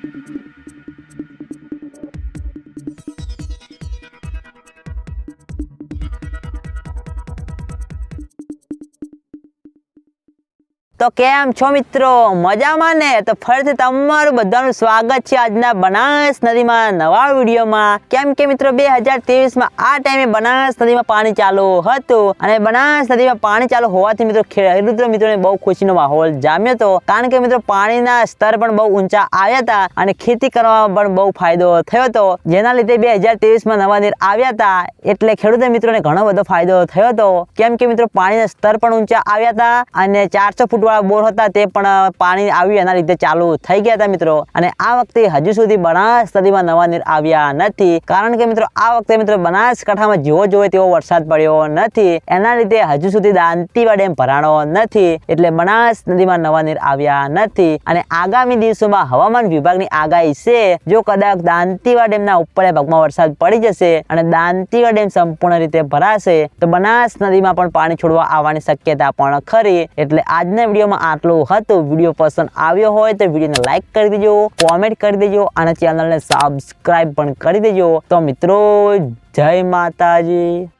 Thank you. તો કેમ છો મિત્રો? મજામાં ને? તો ફરીથી તમારું બધાનું સ્વાગત છે આજના બનાસ નદીમાં નવા વિડીયોમાં. કેમ કે મિત્રો, બે હજાર તેવીસમાં આ ટાઈમે બનાસ નદીમાં પાણી ચાલુ હતું અને બનાસ નદીમાં પાણી ચાલુ હોવાથી મિત્રો ખેડૂત મિત્રોને બહુ ખુશીનો માહોલ જામ્યો હતો. કારણ કે મિત્રો, પાણીના સ્તર પણ બહુ ઊંચા આવ્યા હતા અને ખેતી કરવામાં પણ બહુ ફાયદો થયો હતો. જેના લીધે બે હજાર તેવીસમાં નવા નીર આવ્યા હતા એટલે ખેડૂત મિત્રોને ઘણો બધો ફાયદો થયો હતો. કેમ કે મિત્રો, પાણીના સ્તર પણ ઊંચા આવ્યા હતા અને ચારસો ફૂટ વાળા બોર હતા તે પણ પાણી આવ્યું એના લીધે ચાલુ થઈ ગયા હતા મિત્રો. અને આ વખતે હજુ સુધી બનાસ નદીમાં નવા નીર આવ્યા નથી. કારણ કે મિત્રો, આ વખતે મિત્રો બનાસકાંઠામાં જેવો જોવે તેવો વરસાદ પડ્યો નથી. એના લીધે હજુ સુધી દાંતીવા ડેમ ભરાણો નથી. એટલે બનાસ નદીમાં નવા નીર આવ્યા નથી. અને આગામી દિવસોમાં હવામાન વિભાગની આગાહી છે, જો કદાચ દાંતીવા ડેમના ઉપરના ભાગમાં વરસાદ પડી જશે અને દાંતીવા ડેમ સંપૂર્ણ રીતે ભરાશે, તો બનાસ નદીમાં પણ પાણી છોડવા આવવાની શક્યતા પણ ખરી. એટલે આજના વિડીયોમાં આટલું હતું. વીડિયો પસંદ આવ્યો હોય તો વિડીયોને લાઈક કરી દેજો કોમેન્ટ કરી દેજો અને ચેનલને સબસ્ક્રાઈબ પણ કરી દેજો. તો મિત્રો, જય માતાજી.